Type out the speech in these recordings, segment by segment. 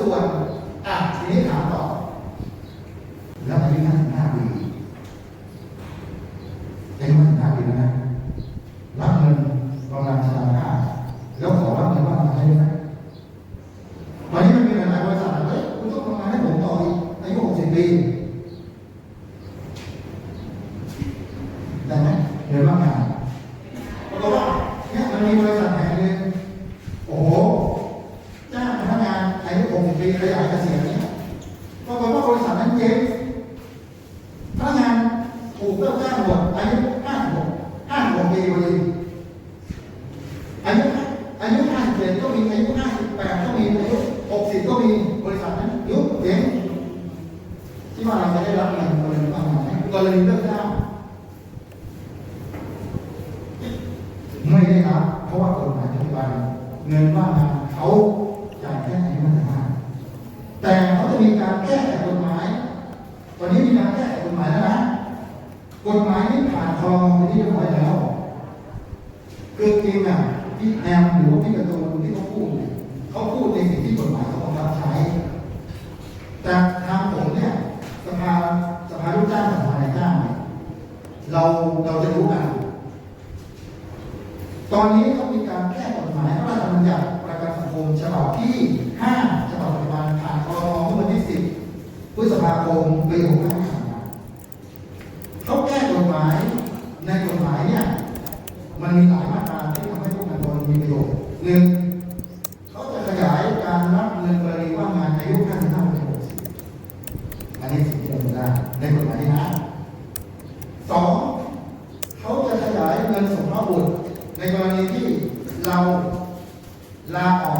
ส่วนอะทีนี้ถามต่อ แล้วอายุห้าสิบห้าปีอายุห้าสิบห้าปีแล้วนะรับเงินบำนาญชราภาพแล้วขอรับเงินบำนาให้ด้ไหมวันนี้มันมีหลายบริษัทเฮ้ยคุณต้องทำงานให้ผมต่ออีกอายุหกสิบปีได้ไหมเดินบ้างงานปรากฏว่าเนี่ยมันมีบริษัทแห่งหนึ่งโอ้โหจ้างพนักงานอายุ60ปีระยะเกษียณเนี่ยปรากฏว่าบริษัทนั้น เจ๊งพนักงานถูกเลิกจ้างหมดอายุ56 56ปีพอดีอายุอายุ57ก็มีอายุ58ก็มีอายุ60ก็มีบริษัทนั้นยุบเจ๊งที่ว่าเราจะได้รับเงินกรณีบ้างไหมกรณีเลิกจ้างไม่ได้รับเพราะว่ากฎหมายปัจจุบันเงินว่างงานเขาจ่ายแค่อายุราชการแต่เขาจะมีการแก้ไขกฎหมาย ตอนนี้มีการแก้กฎหมายแล้วนะ กฎหมายนี้ผ่านครมไปที่เรียบร้อยแล้วคือจริงอะที่แอมหรือว่าพี่กระตูนที่เขาพูดเนี่ยเขาพูดในสิ่งที่กฎหมายเขาบังคับใช้ แต่ทางผมเนี่ยสภาสภาลูกจ้างสภานายจ้างเนี่ยเราเราจะรู้กัน ตอนนี้เขามีการแก้กฎหมายพระราชบัญญัติประกันสังคมฉบับที่ 5 ฉบับปัจจุบันผ่านครมเมื่อวันที่ 10 พฤษภาคมปี65ที่ผ่าเขาแก้กฎหมาย ในกฎหมายเนี่ย มันมีหลายมาตราที่ทำให้พวกงานตนมีประโยชน์หนึ่งเขาจะขยายการรับเงินกรณีว่างงานอายุ55เป็น60อันนี้สิ่งที่เราได้ในกฎหมายนี้นะสองเขาจะขยายเงินสงเคราะห์บุตรในกรณีที่เราลาออก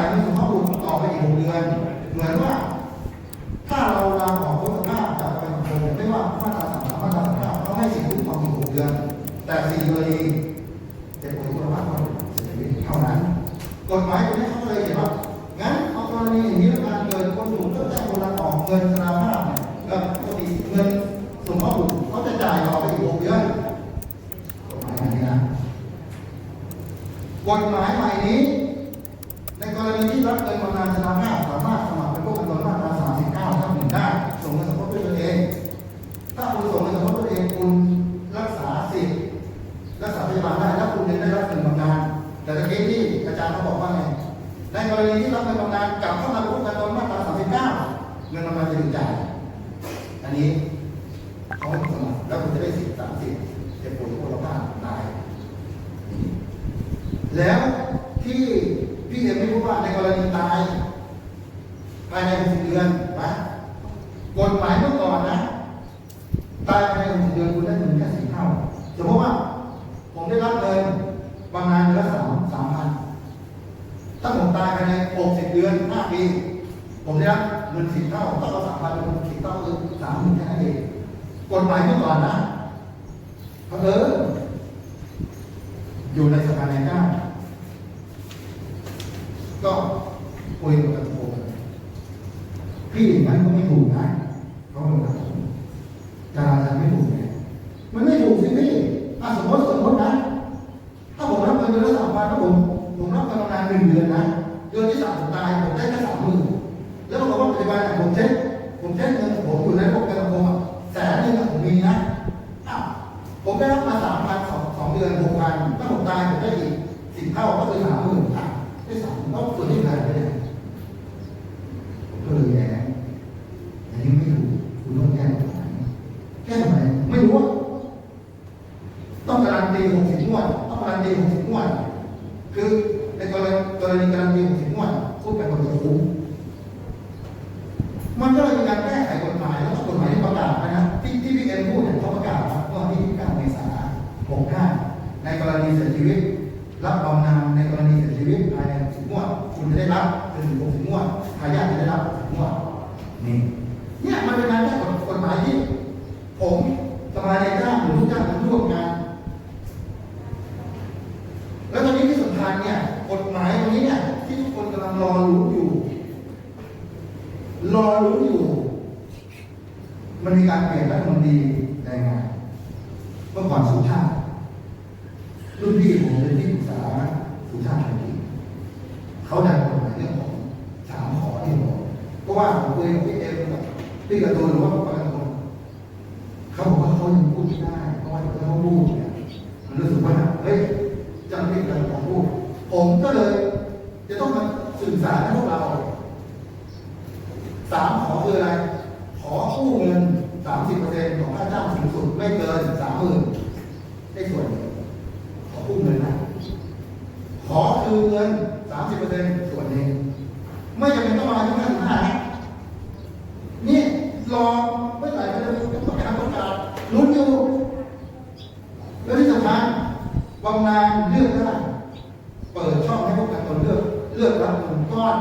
าจะจ่ายเงินสงเคราะห์บุตรต่อไปอีกหกเดือน เหมือนว่า ถ้าเราลาออกพ้นสภาพจากประกันสังคมไม่ว่ามาตราสามมาตราสามเก้าเขาให้สิทธิ์คุ้มครองอยู่หกเดือน แต่สี่กรณีเจ็บป่วยคุณภาความเสียชีวิตเท่านั้น กฎหมายตรงนี้เขาเลยเขียนว่างั้นเอากรณีอย่างนี้แล้วการเกิดคนถูกเลิกจ้างคนลาออกเงินสราภาพเนี่ยแล้วปกติเงินสมทบบุตรเขาจะจ่ายต่อไปอีกหกเดือนกฎหมายใหม่นี้นะกฎหมายใหม่นี้ กรณีที่รับเงินบำนาญกลับเข้ามาเป็นพวกกันตนมาตรา39เงินบำนาญจะถูกจ่ายอันนี้เขาให้สมัครแล้วคุณจะได้สิทธิ์สามสิทธิ์เจ็บปวยทุกคนภาพตาย แล้วที่พี่เอ็มไม่รู้ว่าในกรณีตาย ภายใน60เดือนนะกฎหมายเมื่อก่อนนะ ตายภายใน60เดือนคุณได้เงินแค่สี่เท่าสมมติว่า ผมได้รับเงินบางงานเดือนละสามสามพันถ้าผมตายภายใน60เดือน5ปี ผมได้ รับเงินสิบเท่าถ้าเราสามพันเป็นสิบเท่าคือสามหมื่นแค่นั้นเองกฎหมายเมื่อก่อนนะเพราะเอออยู่ในสภาในายจ้าก็คุยกับโผมพี่อย่างนั้นก็ไม่ถูกนะเขาบอกกับผมดาราจะไม่ถูกไงมันไม่ถูกสิพี่อะสมมติสมมตินะถ้าผมรับเงินเดือนละสามพันถ้าผมผมรับกำลังงานหนึ่งเดือนนะเดือนที่สามผมตายผมได้แค่สามหมื่น แล้วบอกว่าปัจจุบันผมเช็คผมเช็คเงินผมอยู่ในพวกกระโปรงอะแสนนึงผมมีนะผมได้รับมาสามพันสองสองเดือนหกพันถ้าผมตายผมได้อีกสิบเท่าก็คือสามหมื่นได้สามแล้วส่วนที่หลือไปไหนผมก็เลยแย้งอันนี้ไม่ถูกคุณต้องแก้กฎหมายแก้ทำไมไม่รู้อะต้องการันตี60งวดต้องการันตี60งวดคือในกรณีกรณีการันตี60งวดพูดกันคนจะคุ้มมั รับบำนาญในกรณีเสียชีวิตภายในสิบงวดคุณจะได้รับเป็นถึงหกสิงวดทายาทจะได้รับสิงวดนี่เนี่ยมันเป็นการแก้กฎหมายที่ ผมสมาชิกจ้างหรือลูกจ้างผมร่วมงาน แล้วตอนนี้ที่สำคัญเนี่ยกฎหมายตรงนี้เนี่ยที่ทุกคนกำลังรอรู้อยู่ รอรู้อยู่ มันมีการเปลี่ยนรัฐมนตรีแรงงานเมื่อก่อนสุชาติรุ่นพี่ผมเป็นที่ ชาติชนกีเขาดันกฎหมายเรื่องของสามขอที่ผมบอกเพราะว่าผมคุยกับพี่เอ็มกับพี่กระตูนหรือว่าประกันคนเขาบอกว่าเขายังพูดไม่ได้เพราะว่าเดี๋ยวเขาพูดเนี่ยมันรู้สึกว่าเฮ้ยจำเป็น้าที่กำลังพูดผมก็เลย จะต้องมาสื่อสารให้พวกเรา สามขอคืออะไร ขอกู้เงินสามสิบเปอร์เซ็นต์ของค่าจ้างสูงสุดไม่เกินสามหมื่นได้ส่วนหนึ่งขอกู้เงินนะ ขอคื นเงินสามสิบเปอร์เซ็นต์ส่วนนี้ ไม่จำเป็นต้องมาที่ห้าสิบห้านะนี่รอไมื่อไหร่ก็จะประกาศประกาศลุ้นอยู่ แล้วที่สำคัญบางนานเลือกได้เปิดช่องให้พวกกันตนเลือก เลือกรับเงินก้อน